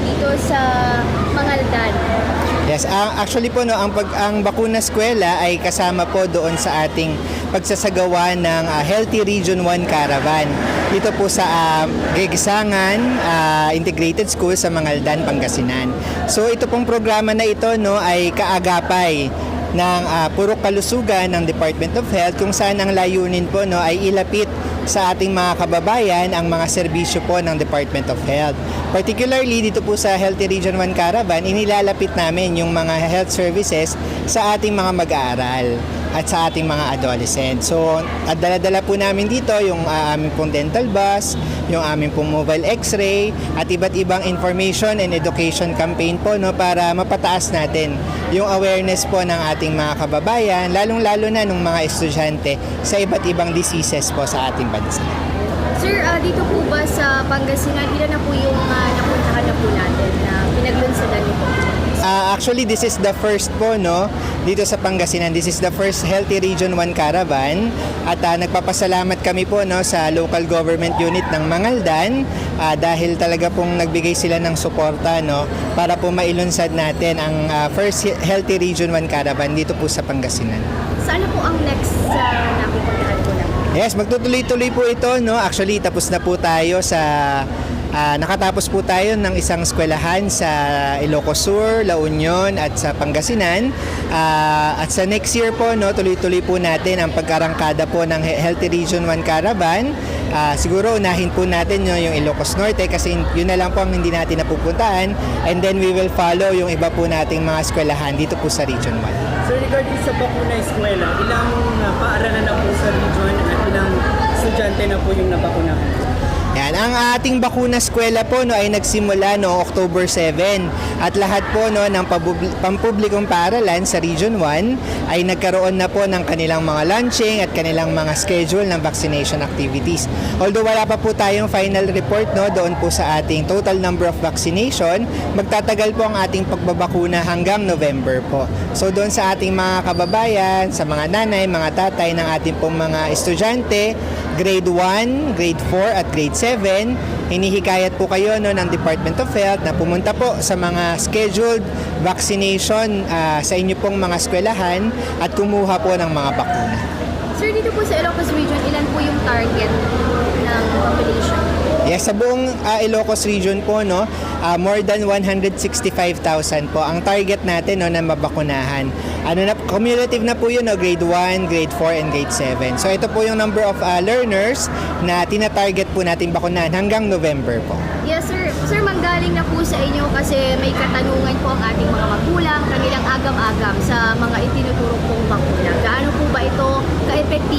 dito sa Mangaldan? Yes, ang actually po no, ang pag ang bakuna eskwela ay kasama po doon sa ating pagsasagawa ng ah, Healthy Region 1 Caravan. Dito po sa uh, Gigisangan ah, Integrated School sa Mangaldan, Pangasinan. So ito pong programa na ito no ay kaagapay ng ah, purok kalusugan ng Department of Health kung saan ang layunin po no ay ilapit sa ating mga kababayan ang mga serbisyo po ng Department of Health. Particularly dito po sa Healthy Region 1 Caravan, inilalapit namin yung mga health services sa ating mga mag-aaral at sa ating mga adolescent. So, at dala-dala po namin dito yung ah, aming pong dental bus, yung aming pong mobile x-ray, at iba't ibang information and education campaign po no, para mapataas natin yung awareness po ng ating mga kababayan, lalong-lalo na ng mga estudyante sa iba't ibang diseases po sa ating bansa. Sir, ah, dito po ba sa Pangasinan, ilan na po yung ah, napuntahan na po natin na pinaglunsadan niyo po? Ah, actually, this is the first po, no? Dito sa Pangasinan, this is the first Healthy Region 1 Caravan. At ah, nagpapasalamat kami po, no, sa local government unit ng Mangaldan ah, dahil talaga pong nagbigay sila ng suporta, no, para po mailunsad natin ang ah, first He- Healthy Region 1 Caravan dito po sa Pangasinan. Saan po ang next sa napupuntahan po natin? Yes, magtutuloy-tuloy po ito, no? Actually, tapos na po tayo sa ah, nakatapos po tayo ng isang eskwelahan sa Ilocos Sur, La Union at sa Pangasinan. Ah, at sa next year po, no, tuloy-tuloy po natin ang pagkarangkada po ng He- Healthy Region 1 Caravan. Ah, siguro unahin po natin no, yung Ilocos Norte kasi yun na lang po ang hindi natin napupuntahan and then we will follow yung iba po nating mga eskwelahan dito po sa Region 1. Sir, regarding sa bakuna eskwela, ilang uh, paaralan na po sa region ilang estudyante na po yung nabakunahan? Ang ating bakuna eskwela po no ay nagsimula no October 7 at lahat po no ng pampublikong paaralan sa Region 1 ay nagkaroon na po ng kanilang mga launching at kanilang mga schedule ng vaccination activities. Although wala pa po tayong final report no doon po sa ating total number of vaccination, magtatagal po ang ating pagbabakuna hanggang November po. So doon sa ating mga kababayan, sa mga nanay, mga tatay ng ating pong mga estudyante, grade 1, grade 4 at grade 7, hinihikayat po kayo no, ng Department of Health na pumunta po sa mga scheduled vaccination ah, sa inyo pong mga eskwelahan at kumuha po ng mga bakuna. Sir, dito po sa Ilocos Region, ilan po yung target ng population? Yes, sa buong ah, Ilocos region po, no, ah, more than 165,000 po ang target natin no, na mabakunahan. Ano na, cumulative na po yun, no, grade 1, grade 4, and grade 7. So ito po yung number of ah, learners na tina-target po natin bakunahan hanggang November po. Yes, sir. Sir, manggaling na po sa inyo kasi may katanungan po ang ating mga magulang, kanilang agam-agam sa mga itinuturo pong bakuna. Gaano po ba ito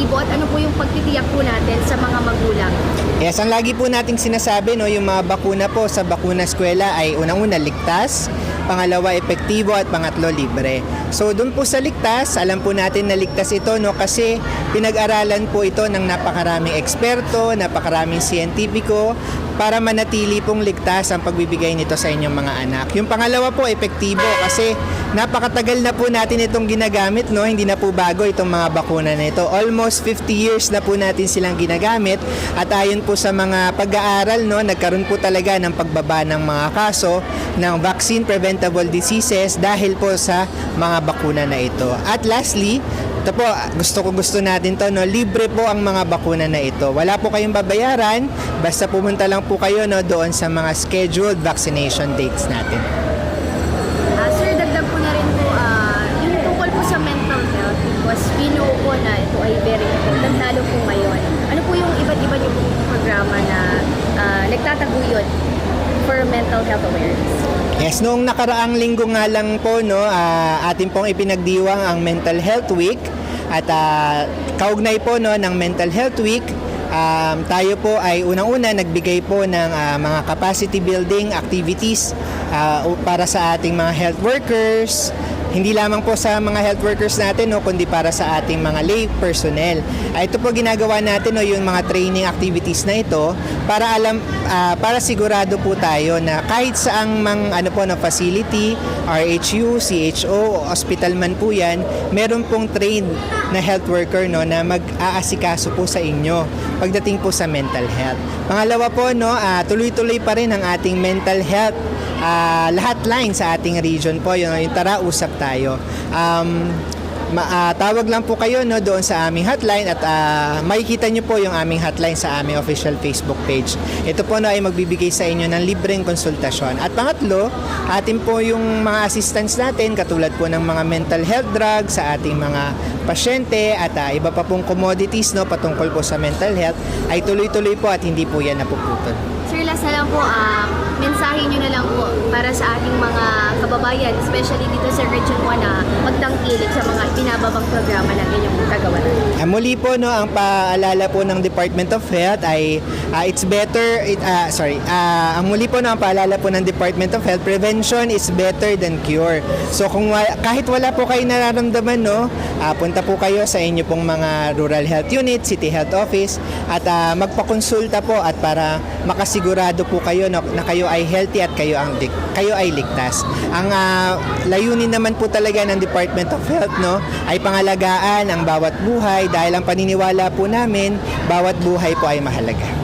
ka-epektibo at ano po yung pagtitiyak po natin sa mga magulang? Yes, ang lagi po nating sinasabi, no, yung mga bakuna po sa bakuna eskwela ay unang-una ligtas, pangalawa epektibo at pangatlo libre. So doon po sa ligtas, alam po natin na ligtas ito no kasi pinag-aralan po ito ng napakaraming eksperto, napakaraming siyentipiko para manatili pong ligtas ang pagbibigay nito sa inyong mga anak. Yung pangalawa po epektibo kasi napakatagal na po natin itong ginagamit no, hindi na po bago itong mga bakuna na ito. Almost 50 years na po natin silang ginagamit at ayon po sa mga pag-aaral no, nagkaroon po talaga ng pagbaba ng mga kaso ng vaccine preventable diseases dahil po sa mga bakuna na ito. At lastly, ito po, gusto ko gusto natin to, no? libre po ang mga bakuna na ito. Wala po kayong babayaran, basta pumunta lang po kayo no, doon sa mga scheduled vaccination dates natin. Ah, sir, dagdag po na rin po, ah, yung tungkol po sa mental health because we know po na ito ay very important, lalo po ngayon. Ano po yung iba't iba niyo pong programa na ah, nagtataguyod for mental health awareness? Yes, noong nakaraang linggo nga lang po, no, ah, atin pong ipinagdiwang ang Mental Health Week at ah, kaugnay po no, ng Mental Health Week, um, tayo po ay unang-una nagbigay po ng ah, mga capacity building activities ah, u- para sa ating mga health workers, hindi lamang po sa mga health workers natin no kundi para sa ating mga lay personnel. Ah, ito po ginagawa natin no yung mga training activities na ito para alam ah, para sigurado po tayo na kahit saang mang ano po na facility, RHU, CHO, hospital man po 'yan, meron pong trained na health worker no na mag-aasikaso po sa inyo pagdating po sa mental health. Pangalawa po no, ah, tuloy-tuloy pa rin ang ating mental health ah, lahat line sa ating region po yun yung tara usap tayo. Um, Ma- ah, tawag lang po kayo no doon sa aming hotline at ah, makikita niyo po yung aming hotline sa aming official Facebook page. Ito po no ay magbibigay sa inyo ng libreng konsultasyon. At pangatlo, atin po yung mga assistants natin katulad po ng mga mental health drugs sa ating mga pasyente at ah, iba pa pong commodities no patungkol po sa mental health ay tuloy-tuloy po at hindi po yan napuputol. Sir, last na lang po, ah, mensahe nyo na lang po para sa ating mga kababayan, especially dito sa Region 1 na magtangkilik sa mga pinababang programa na inyong kagawaran. Ah, muli po no ang paalala po ng Department of Health ay ah, it's better it, ah, sorry ah, ang muli po no ang paalala po ng Department of Health prevention is better than cure. So kung wa- kahit wala po kayo nararamdaman no, ah, punta po kayo sa inyo pong mga rural health unit, city health office at ah, magpakonsulta po at para makasigurado po kayo no, na kayo ay healthy at kayo ang kayo ay ligtas. Ang ah, layunin naman po talaga ng Department of Health no ay pangalagaan ang bawat buhay dahil ang paniniwala po namin bawat buhay po ay mahalaga.